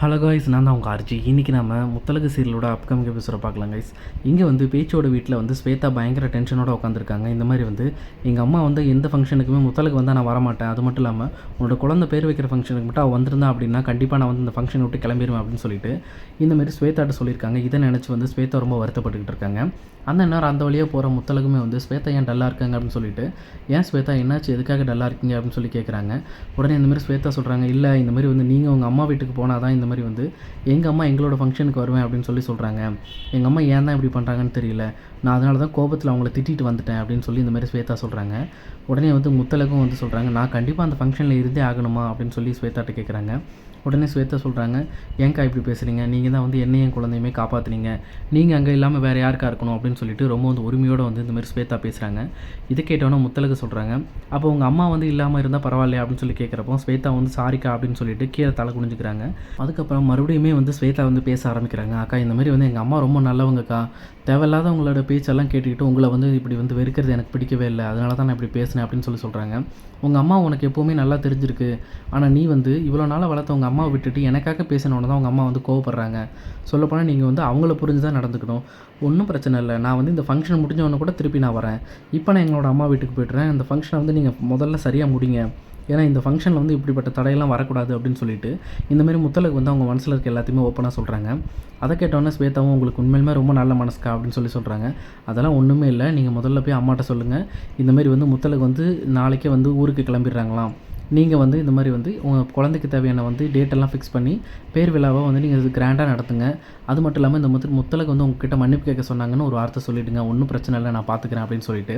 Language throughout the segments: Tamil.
ஹலோ கைஸ் நான் தான் உங்கள் ஆர்ஜி இன்றைக்கி நம்ம முத்தலகு சீரியலோட அப்கமிங் எபிசோட பார்க்கலாம் கைஸ் இங்கே வந்து பேச்சோட வீட்டில் வந்து ஸ்வேதா பயங்கர டென்ஷனோட உட்காந்துருக்காங்க இந்த மாதிரி வந்து எங்கள் அம்மா வந்து எந்த ஃபங்க்ஷனுக்குமே முத்தலுக்கு வந்தால் நான் வரமாட்டேன். அது மட்டும் இல்லாமல் உன்னோட குழந்தை பேர் வைக்கிற ஃபங்க்ஷனுக்கு மட்டும் அவள் வந்திருந்தா அப்படின்னா கண்டிப்பாக நான் வந்து இந்த ஃபங்க்ஷனை விட்டு கிளம்பிடுவேன் அப்படின்னு சொல்லிட்டு இந்தமாரி ஸ்வேதாட்ட சொல்லியிருக்காங்க. இதை நினச்சி வந்து ஸ்வேதா ரொம்ப வருத்தப்பட்டுக்கிட்டு இருக்காங்க. அந்த நேரம் அந்த வழியாக போகிற முத்தலகுமே வந்து ஸ்வேதா ஏன் டல்லாக இருக்காங்க அப்படின்னு சொல்லிட்டு ஏன் ஸ்வேதா என்னாச்சு? எதுக்காக டல்லாக இருக்கீங்க? அப்படின்னு சொல்லி கேட்குறாங்க உடனே இந்தமாதிரி ஸ்வேதா சொல்கிறாங்க இல்லை இந்தமாதிரி வந்து நீங்கள் உங்கள் அம்மா வீட்டுக்கு போனால் தான் இந்த மாதிரி வந்து எங்கள் அம்மா எங்களோட ஃபங்க்ஷனுக்கு வருவேன் அப்படின்னு சொல்லி சொல்கிறாங்க எங்கள் அம்மா ஏன் தான் இப்படி பண்ணுறாங்கன்னு தெரியல. நான் அதனால தான் கோபத்தில் அவங்கள திட்டிட்டு வந்துட்டேன் அப்படின்னு சொல்லி இந்த மாதிரி ஸ்வேதா சொல்கிறாங்க உடனே வந்து முத்தலகும் வந்து சொல்கிறாங்க நான் கண்டிப்பாக அந்த ஃபங்க்ஷனில் இருந்தே ஆகணுமா? அப்படின்னு சொல்லி ஸ்வேதாட்ட கேட்குறாங்க உடனே ஸ்வேதா சொல்கிறாங்க ஏங்க்கா இப்படி பேசுகிறீங்க நீங்கள் தான் வந்து என்னையும் குழந்தையுமே காப்பாற்றுனீங்க நீங்கள் அங்கே இல்லாமல் வேறு யாருக்கா இருக்கணும்? அப்படின்னு சொல்லிட்டு ரொம்ப வந்து உரிமையோடு வந்து இந்த மாதிரி ஸ்வேதா பேசுகிறாங்க இதை கேட்டோன்னே முத்தலகு சொல்கிறாங்க அப்போ உங்கள் அம்மா வந்து இல்லாமல் இருந்தால் பரவாயில்லையா? அப்படின்னு சொல்லி கேட்குறப்போ ஸ்வேதா வந்து சாரிக்கா? அப்படின்னு சொல்லிட்டு கீழே தலை குனிஞ்சுக்கிறாங்க. அதுக்கப்புறம் மறுபடியுமே வந்து ஸ்வேதா வந்து பேச ஆரம்பிக்கிறாங்க அக்கா இந்த மாதிரி வந்து எங்கள் அம்மா ரொம்ப நல்லவங்கக்கா. தேவையில்லாத உங்களோட பேச்செல்லாம் கேட்டுக்கிட்டு உங்களை வந்து இப்படி வந்து வெறுக்கிறது எனக்கு பிடிக்கவே இல்லை. அதனால தான் நான் இப்படி பேசினேன் அப்படின்னு சொல்லி சொல்கிறாங்க உங்கள் அம்மா உனக்கு எப்போவுமே நல்லா தெரிஞ்சிருக்கு. ஆனால் நீ வந்து இவ்வளோ நாளாக வளர்த்த உங்கள் அம்மாவை விட்டுட்டு எனக்காக பேசினோன்னு தான் உங்கள் அம்மா வந்து கோவப்படுறாங்க. சொல்லப்போனால் நீங்கள் வந்து அவங்கள புரிஞ்சு தான் நடந்துக்கணும். ஒன்றும் பிரச்சனை இல்லை. நான் வந்து இந்த ஃபங்க்ஷன் முடிஞ்சவொன்னே கூட திருப்பி நான் வரேன். இப்போ நான் எங்களோட அம்மா வீட்டுக்கு போய்ட்டுறேன் இந்த ஃபங்க்ஷனை வந்து நீங்கள் முதல்ல சரியாக முடிங்க. ஏன்னா இந்த ஃபங்க்ஷனில் வந்து இப்படிப்பட்ட தடையெல்லாம் வரக்கூடாது அப்படின்னு சொல்லிட்டு இந்தமாரி முத்தலுக்கு வந்து அவங்க மனசில் இருக்க எல்லாத்தையுமே ஓப்பனாக சொல்கிறாங்க அதை கேட்டோன்னே ஸ்வேதாவும் உங்களுக்கு உண்மையிலுமே ரொம்ப நல்ல மனசுக்கா? அப்படின்னு சொல்லி சொல்கிறாங்க அதெல்லாம் ஒன்றுமே இல்லை. நீங்கள் முதல்ல போய் அம்மாட்ட சொல்லுங்கள் இந்தமாரி வந்து முத்தலுக்கு வந்து நாளைக்கே வந்து ஊருக்கு கிளம்பிடுறாங்களாம். நீங்கள் வந்து இந்த மாதிரி வந்து உங்கள் குழந்தைக்கு தேவையான வந்து டேட்டெல்லாம் ஃபிக்ஸ் பண்ணி பேர் விழாவை வந்து நீங்கள் இது கிராண்டாக நடத்துங்க. அது மட்டும் இல்லாமல் இந்த முத்து முத்தலுக்கு வந்து உங்ககிட்ட மன்னிப்பு கேட்க சொன்னாங்கன்னு ஒரு வார்த்தை சொல்லிவிடுங்க ஒன்றும் பிரச்சனை இல்லை நான் பார்த்துக்கிறேன் அப்படின்னு சொல்லிட்டு.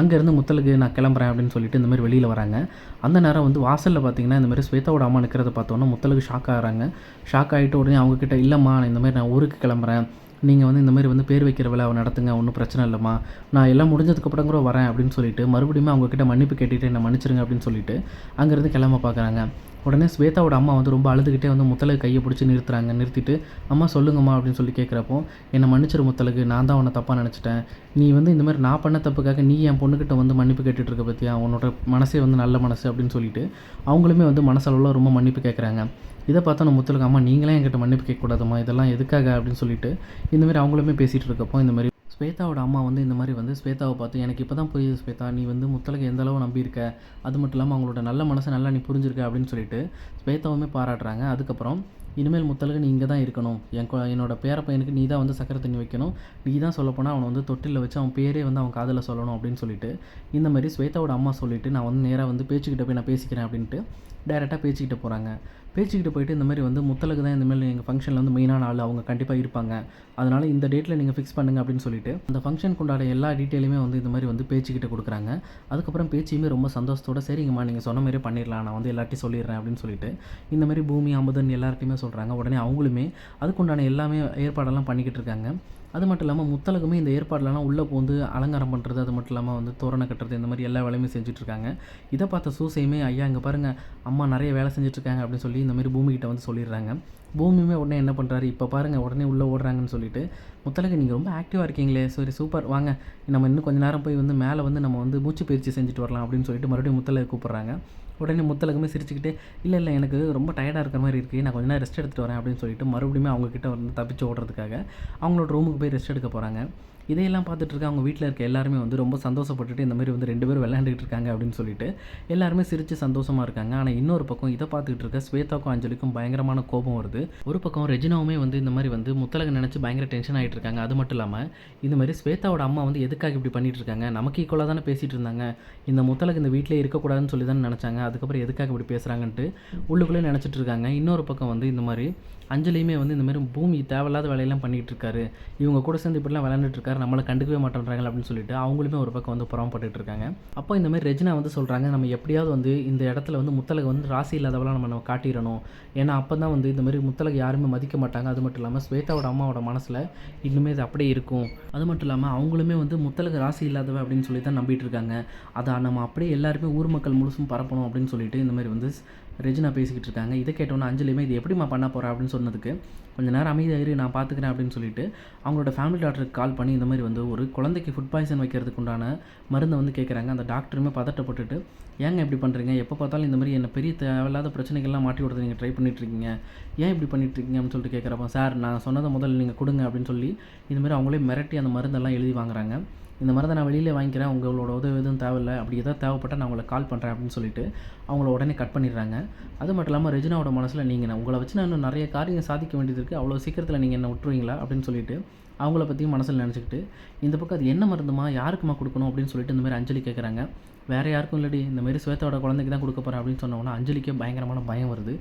அங்கேருந்து முத்தலுக்கு நான் கிளம்புறேன் அப்படின்னு சொல்லிட்டு இந்த மாதிரி வெளியில் வராங்க. அந்த நேரம் வந்து வாசலில் பார்த்தீங்கன்னா இந்த மாதிரி ஸ்வேதாவோட அம்மா நிற்கிறத பார்த்தோன்னா முத்தலுக்கு ஷாக் ஆகிறாங்க. ஷாக் ஆகிட்டு உடனே அவங்கக்கிட்ட இல்லைம்மா நான் இந்த மாதிரி நான் ஊருக்கு கிளம்புறேன். நீங்கள் வந்து இந்த மாதிரி வந்து பேர் வைக்கிற விழாவை நடத்துங்க ஒன்றும் பிரச்சனை இல்லைம்மா. நான் எல்லாம் முடிஞ்சதுக்கப்புறம் கூட வரேன் அப்படின்னு சொல்லிட்டு மறுபடியும் அவங்கக்கிட்ட மன்னிப்பு கேட்டுட்டு என்னை மன்னிச்சிருங்க அப்படின்னு சொல்லிட்டு அங்கேருந்து கிளம்ப பார்க்குறாங்க உடனே ஸ்வேதாவோட அம்மா வந்து ரொம்ப அழுதுகிட்டே வந்து முத்தலகு கையை பிடிச்சி நிறுத்துறாங்க. நிறுத்திட்டு அம்மா சொல்லுங்கம்மா அப்படின்னு சொல்லி கேட்குறப்போ என்னை மன்னிச்சிரு முத்தலுக்கு நான் தான் உன்னை தப்பாக நினச்சிட்டேன். நீ வந்து இந்த மாதிரி நான் பண்ண தப்புக்காக நீ என் பொண்ணுக்கிட்ட வந்து மன்னிப்பு கேட்டுட்டு இருக்க பற்றியா உன்னோட மனசே வந்து நல்ல மனசு அப்படின்னு சொல்லிட்டு அவங்களுமே வந்து மனசளவில் ரொம்ப மன்னிப்பு கேட்குறாங்க இதை பார்த்தா நம்ம முத்துலுக்கு அம்மா நீங்களே என்கிட்ட மன்னிப்பு கேட்கக்கூடாதும்மா இதெல்லாம் எதுக்காக அப்படின்னு சொல்லிட்டு இந்தமாரி அவங்களுமே பேசிகிட்டு இருக்கப்போ இந்த மாதிரி ஸ்வேதாவோட அம்மா வந்து இந்த மாதிரி வந்து ஸ்வேதாவை பார்த்து எனக்கு இப்போ தான் புரியுது ஸ்வேதா நீ வந்து முத்தலுக்கு எந்த அளவு நம்பியிருக்க அது மட்டும் இல்லாமல் அவங்களோட நல்ல மனசை நல்லா நீ புரிஞ்சிருக்க அப்படின்னு சொல்லிட்டு ஸ்வேதாவுமே பாராட்டுறாங்க. அதுக்கப்புறம் இனிமேல் முத்தலுக்கு நீ இங்கே தான் இருக்கணும். என் என்னோடய என்னோட பேர பையனுக்கு நீ தான் வந்து சக்கரை தண்ணி வைக்கணும். நீ தான் சொல்லப்போனால் அவனை வந்து தொட்டிலில் வச்சு அவன் பேரே வந்து அவன் காதில் சொல்லணும் அப்படின்னு சொல்லிட்டு இந்த மாதிரி ஸ்வேதாவோட அம்மா சொல்லிவிட்டு நான் வந்து நேராக வந்து பேச்சுக்கிட்ட போய் நான் பேசிக்கிறேன் அப்படின்ட்டு டேரெக்டாக பேச்சுக்கிட்ட போகிறாங்க பேச்சுக்கிட்டு போயிட்டு இந்த மாதிரி வந்து முத்தலுக்கு தான் இந்த மாதிரி எங்கள் ஃபங்க்ஷனில் வந்து மெயினான ஆள். அவங்க கண்டிப்பாக இருப்பாங்க. அதனால் இந்த டேட்டில் நீங்கள் ஃபிக்ஸ் பண்ணுங்க அப்படின்னு சொல்லிட்டு அந்த ஃபங்க்ஷன் கொண்டாட எல்லா டீட்டெயிலுமே வந்து இந்த மாதிரி வந்து பேச்சுக்கிட்ட கொடுக்குறாங்க. அதுக்கப்புறம் பேச்சியுமே ரொம்ப சந்தோஷத்தோட சரிங்கம்மா நீங்கள் சொன்ன மாதிரியே பண்ணிடலாம் நான் வந்து எல்லாத்தையும் சொல்லிடுறேன் அப்படின்னு சொல்லிட்டு இந்த மாதிரி பூமி அமுதன் எல்லாருக்குமே சொல்கிறாங்க உடனே அவங்களுமே அதுக்குண்டான எல்லாமே ஏற்பாடெல்லாம் பண்ணிக்கிட்டு இருக்காங்க. அது மட்டும் இல்லாமல் முத்தலகுமே இந்த ஏற்பாடுலலாம் உள்ளே போந்து அலங்காரம் பண்ணுறது அது மட்டும் இல்லாமல் வந்து தோரணை கட்டுறது இந்த மாதிரி எல்லா வேலையுமே செஞ்சுட்ருக்காங்க இதை பார்த்த சூசையுமே ஐயா இங்கே பாருங்கள் அம்மா நிறைய வேலை செஞ்சுட்ருக்காங்க அப்படின்னு சொல்லி இந்த மாதிரி பூமிக்கிட்ட வந்து சொல்லிடுறாங்க. பூமியுமே உடனே என்ன பண்ணுறாரு இப்போ பாருங்கள் உடனே உள்ளே ஓடுறாங்கன்னு சொல்லிட்டு முத்தலகு நீங்கள் ரொம்ப ஆக்டிவாக இருக்கீங்களே சரி சூப்பர் வாங்க நம்ம இன்னும் கொஞ்ச நேரம் போய் வந்து மேலே வந்து நம்ம வந்து மூச்சு பயிற்சி செஞ்சுட்டு வரலாம் அப்படின்னு சொல்லிட்டு மறுபடியும் முத்தலகு கூப்பிட்றாங்க. உடனே முத்தலகமே சிரிச்சுக்கிட்டு இல்லை இல்லை எனக்கு ரொம்ப டயர்டாக இருக்கிற மாதிரி இருக்குது நான் கொஞ்ச நேரம் ரெஸ்ட் எடுத்துகிட்டு வரேன் அப்படின்னு சொல்லிட்டு மறுபடியும் அவங்கக்கிட்ட வந்து தப்பிச்சு ஓடுறதுக்காக அவங்களோட ரூமுக்கு போய் ரெஸ்ட் எடுக்க போகிறாங்க இதையெல்லாம் பார்த்துட்டு இருக்க அவங்க வீட்டில் இருக்க எல்லாருமே வந்து ரொம்ப சந்தோஷப்பட்டுட்டு இந்த மாதிரி வந்து ரெண்டு பேரும் விளையாண்டுக்கிட்டு இருக்காங்க அப்படின்னு சொல்லிட்டு எல்லாருமே சிரித்து சந்தோஷமாக இருக்காங்க. ஆனால் இன்னொரு பக்கம் இதை பார்த்துக்கிட்டு இருக்க ஸ்வேதாக்கும் அஞ்சலிக்கும் பயங்கரமான கோபம் வருது. ஒரு பக்கம் ரெஜினாவுமே வந்து இந்த மாதிரி வந்து முத்தலக நினச்சி பயங்கர டென்ஷன் ஆகிட்டு இருக்காங்க. அது மட்டும் இல்லாமல் இந்த மாதிரி ஸ்வேதாவோட அம்மா வந்து எதுக்காக இப்படி பண்ணிட்டு இருக்காங்க? நமக்கு ஈக்குவலாக தானே பேசிகிட்டு இருந்தாங்க. இந்த முத்தலகு இந்த வீட்டிலே இருக்கக்கூடாதுன்னு சொல்லி தானே நினச்சாங்க. அதுக்கப்புறம் எதுக்காக இப்படி பேசுகிறாங்கன்ட்டு உள்ளுக்குள்ளே நினச்சிட்டு இருக்காங்க. இன்னொரு பக்கம் வந்து இந்த மாதிரி அஞ்சலியுமே வந்து இந்த மாதிரி பூமி தேவையில்லாத வேலையெல்லாம் பண்ணிகிட்டு இருக்காரு. இவங்க கூட சேர்ந்து இப்படிலாம் விளையாண்டுட்டு இருக்காரு. நம்மளை கண்டுக்கவே மாட்டேன்றாங்க அப்படின்னு சொல்லிட்டு அவங்களுமே ஒரு பக்கம் வந்து புறம்பட்டு இருக்காங்க. அப்போ இந்த மாதிரி ரெஜினா வந்து சொல்கிறாங்க நம்ம எப்படியாவது வந்து இந்த இடத்துல வந்து முத்தலகு வந்து ராசி இல்லாதவெல்லாம் நம்ம நம்ம காட்டிடணும். ஏன்னா அப்போ தான் வந்து இந்த மாதிரி முத்தலகு யாருமே மதிக்க மாட்டாங்க. அது மட்டும் இல்லாமல் ஸ்வேதாவோட அம்மாவோட மனசில் இன்னுமே இது அப்படியே இருக்கும். அது மட்டும் இல்லாமல் அவங்களுமே வந்து முத்தலகு ராசி இல்லாதவ அப்படின்னு சொல்லி தான் நம்பிட்டு இருக்காங்க. அதை நம்ம அப்படியே எல்லாருமே ஊர் மக்கள் முழுசும் பரப்பணும் அப்படின்னு சொல்லிட்டு இந்த மாதிரி வந்து ரெஜினா பேசிக்கிட்டு இருக்காங்க. இதை கேட்டோன்னே அஞ்சலியுமே இது எப்படிமா பண்ண போகிறா அப்படின்னு சொன்னதுக்கு கொஞ்ச நேரம் அமைதியாகி நான் பார்த்துக்கிறேன் அப்படின்னு சொல்லிட்டு அவங்களோட ஃபேமிலி டாக்டருக்கு கால் பண்ணி இந்த மாதிரி வந்து ஒரு குழந்தைக்கு ஃபுட் பாய்சன் வைக்கிறதுக்கு உண்டான மருந்தை வந்து கேட்குறாங்க அந்த டாக்டருமே பதட்டப்பட்டுட்டு ஏங்க இப்படி பண்ணுறீங்க எப்போ பார்த்தாலும் இந்த மாதிரி என்ன பெரிய தேவையில்லாத பிரச்சனைகள்லாம் மாட்டி விடுறது நீங்கள் ட்ரை பண்ணிட்டுருக்கீங்க ஏன் இப்படி பண்ணிட்டுருக்கீங்க அப்படின்னு சொல்லிட்டு கேட்குறப்போ சார் நான் சொன்னதை முதல்ல நீங்கள் கொடுங்க அப்படின்னு சொல்லி இந்த மாதிரி அவங்களே மிரட்டி அந்த மருந்தெல்லாம் எழுதி வாங்குறாங்க. இந்த மருந்தை நான் வெளியில் வாங்கிக்கிறேன் உங்களோட உதவி எதுவும் தேவையில்லை அப்படி எதாவது தேவைப்பட்டால் நான் உங்களை கால் பண்ணுறேன் அப்படின்னு சொல்லிட்டு அவங்கள உடனே கட் பண்ணிடுறாங்க. அது மட்டும் இல்லாமல் ரெஜினாவோட மனசில் நீங்கள் நான் உங்களை வச்சு நான் இன்னும் நிறைய காரியம் சாதிக்க வேண்டியது இருக்குது அவ்வளோ சீக்கிரத்தில் நீங்கள் என்ன விட்டுருவீங்களா அப்படின்னு சொல்லிட்டு அவங்கள பற்றியும் மனசில் நினச்சிக்கிட்டு இந்த பக்கம் அது என்ன மருந்துமா யாருக்குமா கொடுக்கணும் அப்படின்னு சொல்லிட்டு இந்த மாதிரி அஞ்சலி கேட்குறாங்க வேறு யாருக்கும் இல்லடி இந்த மாதிரி ஸ்வேதாவோட குழந்தைக்கு தான் கொடுக்க போகிறேன் அப்படின்னு சொன்னோன்னா அஞ்சலிக்கே பயங்கரமான பயம் வருது.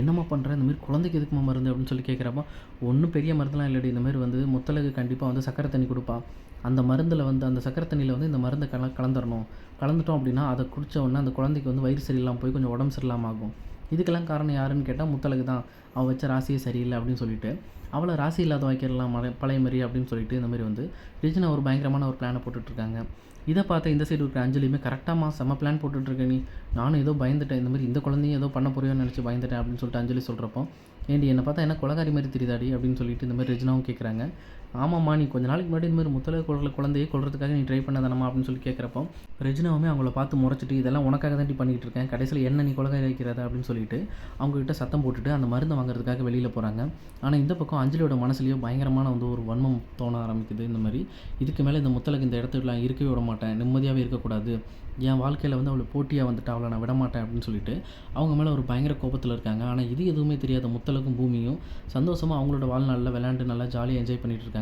என்னம்மா பண்ணுறேன் இந்த மாதிரி குழந்தைக்கு எதுக்குமா மருந்து அப்படின்னு சொல்லி கேட்குறப்போ ஒன்றும் பெரிய மருந்துலாம் இல்லடி இந்த மாதிரி வந்து முத்தலகு கண்டிப்பாக வந்து சக்கரை தண்ணி கொடுப்பா. அந்த மருந்தில் வந்து அந்த சக்கரை தண்ணியில் வந்து இந்த மருந்தை கல கலந்துடணும் கலந்துட்டோம் அப்படின்னா அதை குடித்த உடனே அந்த குழந்தைக்கு வந்து வயிறு சரியில்லாமல் போய் கொஞ்சம் உடம்பு சரியில்லாமல் ஆகும். இதுக்கெல்லாம் காரணம் யாருன்னு கேட்டால் முத்தலகு தான். அவள் வச்ச ராசியே சரியில்லை அப்படின்னு சொல்லிட்டு அவளை ராசி இல்லாத வைக்கிறலாம் மழை பழைய மாதிரி அப்படின்னு சொல்லிட்டு இந்த மாதிரி வந்து ரிஜினா ஒரு பயங்கரமான ஒரு பிளானை போட்டுட்ருக்காங்க. இதை பார்த்த இந்த சைடு இருக்கிற அஞ்சலியுமே கரெக்டாகமா செம்ம பிளான் போட்டுட்ருக்க நீ. நானும் ஏதோ பயந்துட்டேன். இந்த மாதிரி இந்த குழந்தையும் ஏதோ பண்ண போறியோன்னு நினச்சி பயந்துட்டேன் அப்படின்னு சொல்லிட்டு அஞ்சலி சொல்கிறப்போ ஏண்டி என்னை பார்த்தா என்ன கொலகாரி மாதிரி தெரியுதாடி? அப்படின்னு சொல்லிட்டு இந்த மாதிரி ரெஜினாவும் கேட்குறாங்க ஆமாம்மா நீ கொஞ்ச நாளைக்கு முன்னாடி இந்த மாதிரி முத்தலை கொள்கிற குழந்தையை கொள்றதுக்காக நீ ட்ரை பண்ணதானம்மா அப்படின்னு சொல்லி கேட்குறப்போ ரெஜினாவுமே அவங்கள பார்த்து முறைச்சிட்டு இதெல்லாம் உனக்காக தான் பண்ணிகிட்டு இருக்கேன். கடைசியில் என்ன நீ குழந்தை வைக்கிறதா அப்படின்னு சொல்லிட்டு அவங்ககிட்ட சத்தம் போட்டுட்டு அந்த மருந்தை வாங்குறதுக்காக வெளியில் போகிறாங்க ஆனால் இந்த பக்கம் அஞ்சலியோட மனசுலேயோ பயங்கரமான வந்து ஒரு வன்மம் தோண ஆரம்பிக்குது இந்த மாதிரி. இதுக்கு மேலே இந்த முத்தலுக்கு இந்த இடத்துல இருக்கவே விட மாட்டேன். நிம்மதியாகவே இருக்கக்கூடாது. என் வாழ்க்கையில் வந்து அவளை போட்டியாக வந்துட்டு அவளை நான் விட மாட்டேன் அப்படின்னு சொல்லிட்டு அவங்க மேலே ஒரு பயங்கர கோபத்தில் இருக்காங்க. ஆனால் இது எதுவுமே தெரியாத முத்தலுக்கும் பூமியும் சந்தோஷமாக அவங்களோட வாழ்நாளில் விளையாண்டு நல்லா ஜாலியாக என்ஜாய் பண்ணிட்டு இருக்காங்க.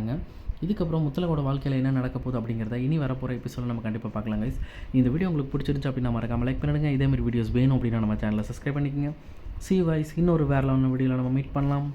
இதுக்கப்புறம் முத்தலகோட வாழ்க்கையில் என்ன நடக்க போகுது அப்படிங்கிறத இனி வரப்போகிற எபிசோட நம்ம கண்டிப்பாக பார்க்கலாம் கைஸ் இந்த வீடியோ உங்களுக்கு பிடிச்சிருந்துச்சு அப்படின்னா மறக்காம லைக் பண்ணிடுங்க. இதே மாதிரி வீடியோஸ் வேணும் அப்படின்னா நம்ம சேனலை சப்ஸ்கிரைப் பண்ணிக்கோங்க. சி வைஸ் இன்னொரு வேறு வீடியோவில் நம்ம மீட் பண்ணலாம்.